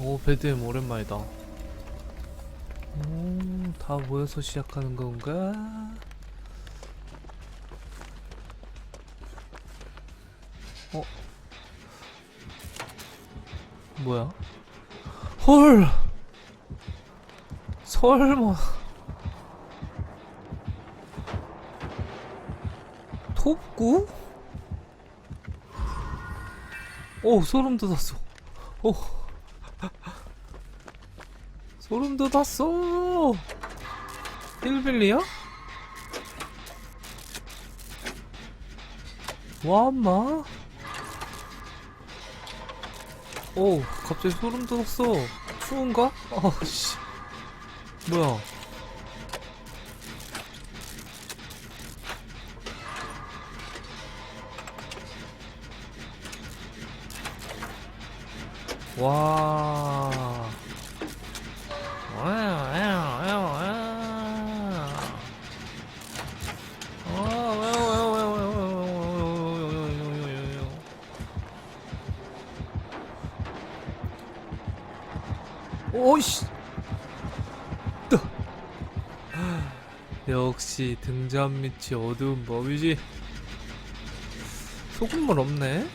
오 배드엠 오랜만이다 오, 다 모여서 시작하는 건가? 어? 뭐야? 헐! 설마 톱구? 오 소름 돋았어 오 소름 돋았어 힐빌리야? 와 엄마 오 갑자기 소름 돋았어 추운가? 아씨 뭐야 와. 오이씨. 뜨. 역시 등잔 밑이 어두운 법이지. 소금물 없네.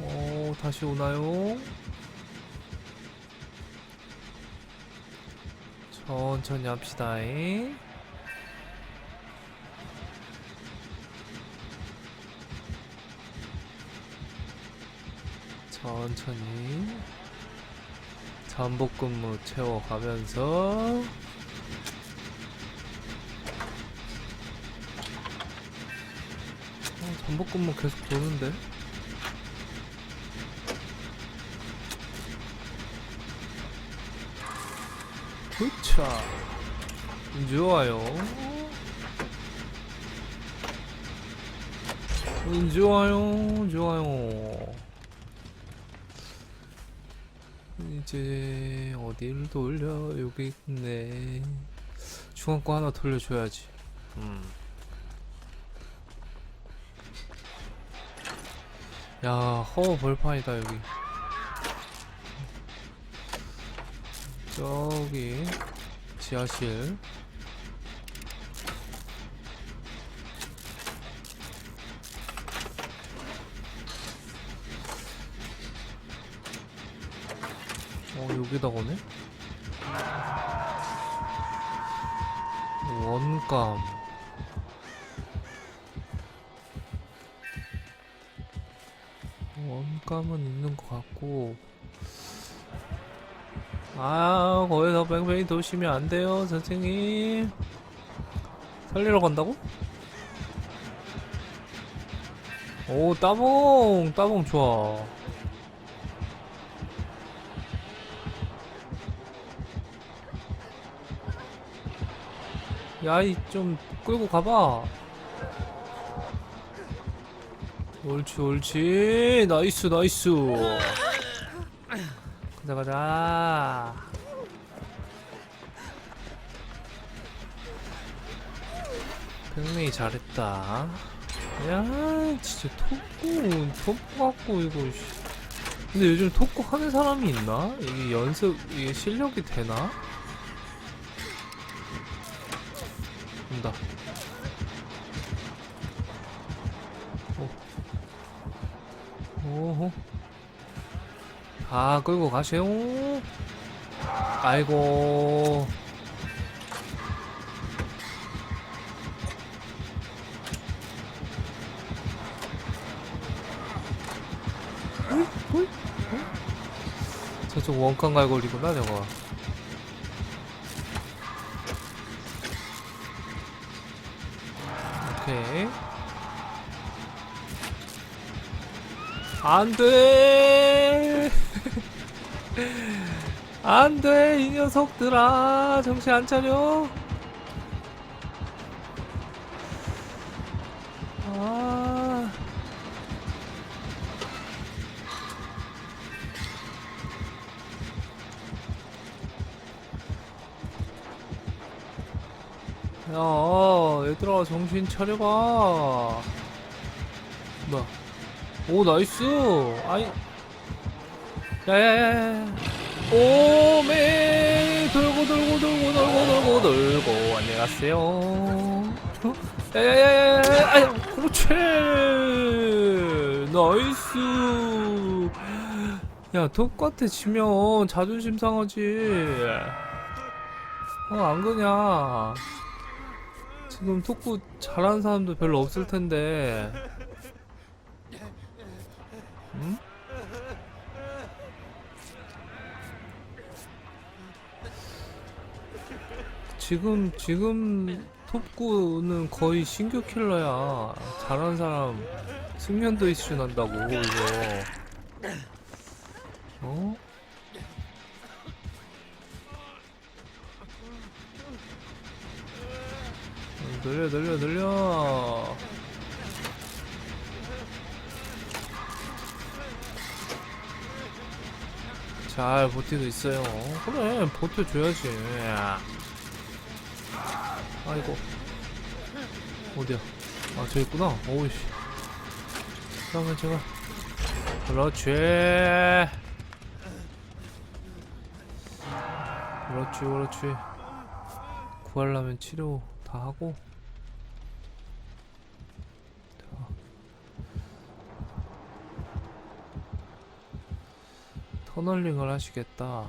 어, 다시 오나요? 천천히 합시다. 잉. 천천히 잠복 근무 채워가면서 어, 잠복 근무 계속 도는데? 그차 좋아요? 음, 좋아요? 좋아요 이제 어디를 돌려? 여기 있네. 중앙 거 하나 돌려줘야지. 음. 야허 벌판이다 여기. 저기 지하실 여기다 거네? 원감. 원감은 있는 것 같고. 아 거기서 뺑뺑이 도시면 안 돼요 선생님. 살리러 간다고? 오 따봉! 따봉 좋아 야이 좀 끌고 가봐 옳지 옳지 나이스 나이스 가자 가자 팽맹이 잘했다 야 진짜 토꾸 토꾸 갖고 이거 씨. 근데 요즘 토꾸 하는 사람이 있나? 이게 연습 이게 실력이 되나? 온다 오. 오호 아 끌고 가세요 아이고? 저쪽 원칸 갈고리구나 저거 오케이. 안돼! 안돼 이 녀석들아. 정신 안 차려. 아. 야, 얘들아, 정신 차려봐. 뭐야? 오, 나이스! 아이, 야야야야 오메 돌고 돌고 돌고 돌고 돌고 돌고. 안녕하세요. 어? 야야야야야 아유 그렇지. 나이스. 야 똑같아 지면. 자존심 상하지. 어안 그냐 지금 톡구 잘하는 사람도 별로 없을 텐데 응? 지금 지금 톱구는 거의 신규 킬러야. 잘하는 사람 숙련도 이슈 난다고 이거. 늘려 늘려 늘려. 잘 버티고 있어요. 그래 버텨줘야지. 아이고. 어디야? 아 저기 있구나. 오우씨. 그러면 제가 그렇지. 그렇지 그렇지. 구하려면 치료 다 하고 터널링을 하시겠다.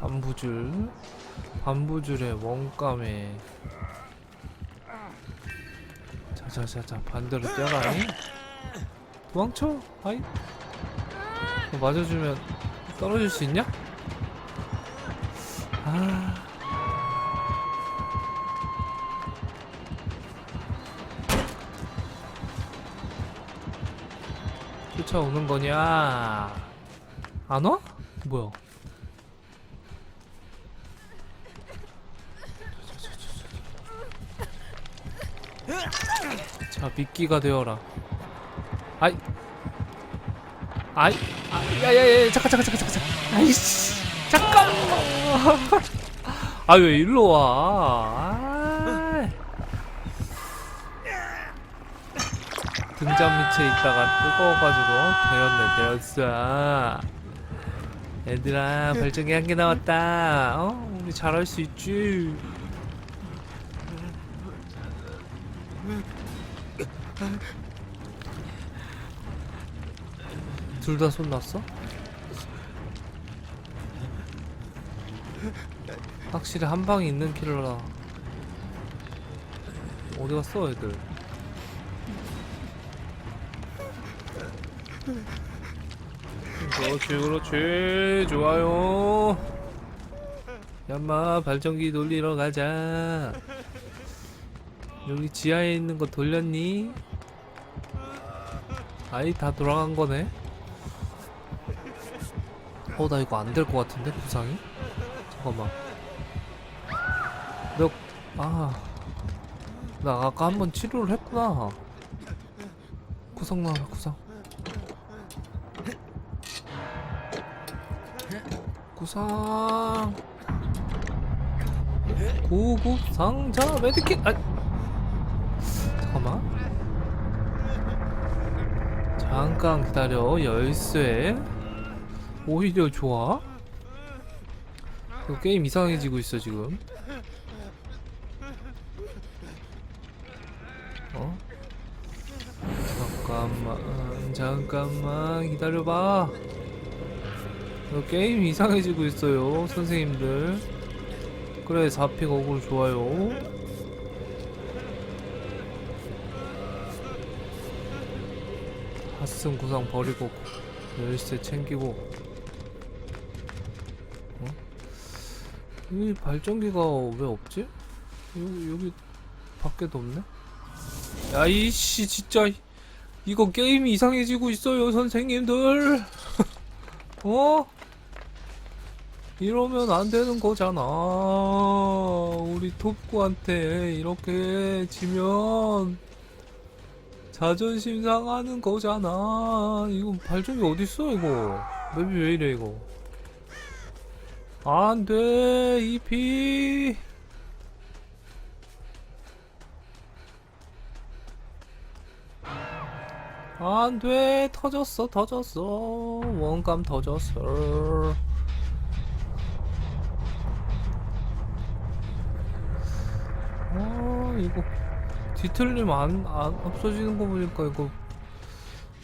반부줄. 반부줄에 원감에. 자자자자 반대로 뛰어라니? 도망쳐 아이. 너 맞아주면 떨어질 수 있냐? 아. 쫓아오는 거냐? 안 와? 뭐야? 자 미끼가 되어라. 아이. 아이. 아, 야야야 잠깐 잠깐 잠깐 잠깐. 아이씨 아 왜 일로 와 아. 등잔 밑에 있다가 뜨거워가지고 되었네 되었어 얘들아 발전기 한 개 나왔다 어 우리 잘할 수 있지 둘 다 손 났어? 확실히 한 방에 있는 킬러라. 어디 갔어 애들? 그렇지 그렇지. 좋아요. 야마 발전기 돌리러 가자. 여기 지하에 있는 거 돌렸니? 아이 다 돌아간 거네? 어 나 이거 안 될 것 같은데 구상이? 잠깐만 너 아. 나 아까 한 번 치료를 했구나. 구상 나와, 구상. 구상. 구급 상자 메디킷. 아. 잠깐만. 잠깐 기다려. 열쇠. 오히려 좋아. 이거 게임 이상해지고 있어 지금. 어? 잠깐만, 잠깐만 기다려봐. 이거 게임 이상해지고 있어요, 선생님들. 그래, 4픽 어글 좋아요. 핫슨 구상 버리고 열쇠 챙기고. 이 발전기가 왜 없지? 여기 여기 밖에도 없네. 야 이씨 진짜 이- 이거 게임이 이상해지고 있어요 선생님들 어? 이러면 안 되는 거잖아 우리 톱구한테 이렇게 지면 자존심 상하는 거잖아 이거 발전기 어딨어 이거 맵이 왜 이래 이거 안돼 이피. 안돼 터졌어 터졌어. 원감 터졌어. 아 이거 뒤틀림 안, 안 없어지는 거 보니까 이거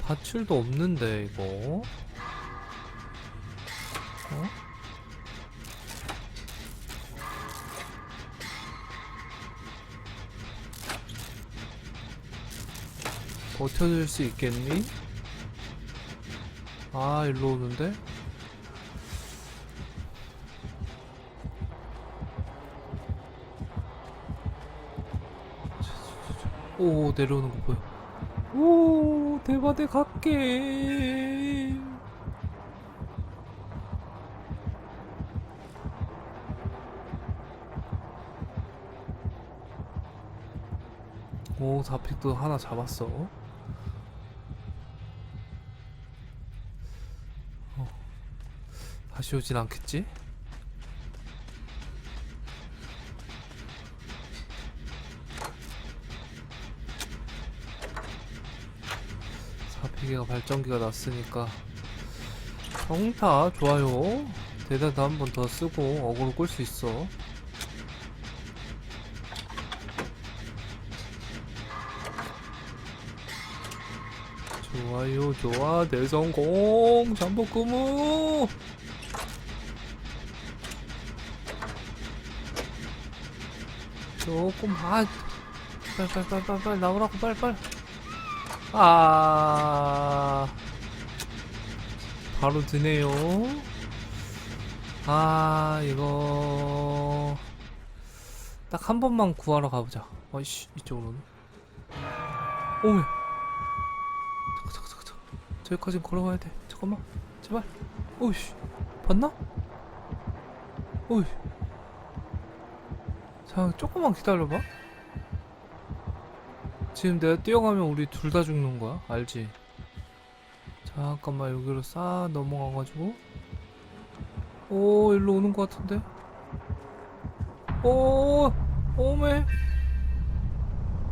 밧줄도 없는데 이거 버텨줄 수 있겠니? 아 일로 오는데? 오 내려오는 거 보여 오 대바대 갈게 오 다픽도 하나 잡았어 다시 오진 않겠지? 사피기가 발전기가 났으니까 성타 좋아요. 대단도 한 번 더 쓰고 어그로 끌 수 있어. 좋아요 좋아. 대성공. 잠복근무 조금 아 빨빨빨빨빨 나오라고 빨빨 아. 바로 드네요. 아 이거. 딱 한 번만 구하러 가보자. 어이씨 이쪽으로는. 오메 잠깐 잠깐 잠깐 잠깐 저기까지 걸어가야 돼. 잠깐만. 제발. 오이씨. 봤나? 오이 자 조금만 기다려봐. 지금 내가 뛰어가면 우리 둘 다 죽는 거야 알지? 잠깐만 여기로 싹 넘어가가지고. 오 일로 오는 거 같은데? 오 오메.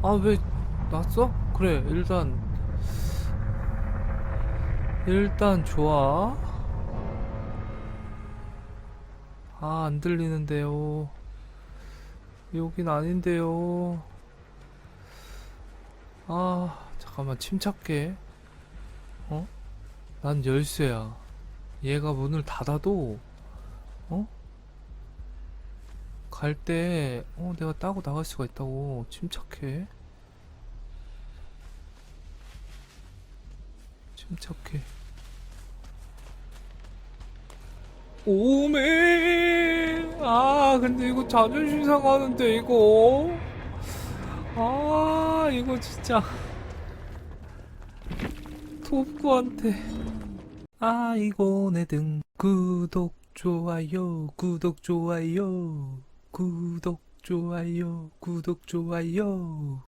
아왜 났어? 그래 일단. 일단 좋아. 아 안 들리는데요 여긴 아닌데요. 아 잠깐만 침착해. 어? 난 열쇠야. 얘가 문을 닫아도 어? 갈 때 어, 내가 따고 나갈 수가 있다고. 침착해. 침착해. 오메 아 근데 이거 자존심 상하는데 이거? 아 이거 진짜. 톱구한테. 아이고 내 등. 구독 좋아요. 구독 좋아요. 구독 좋아요. 구독 좋아요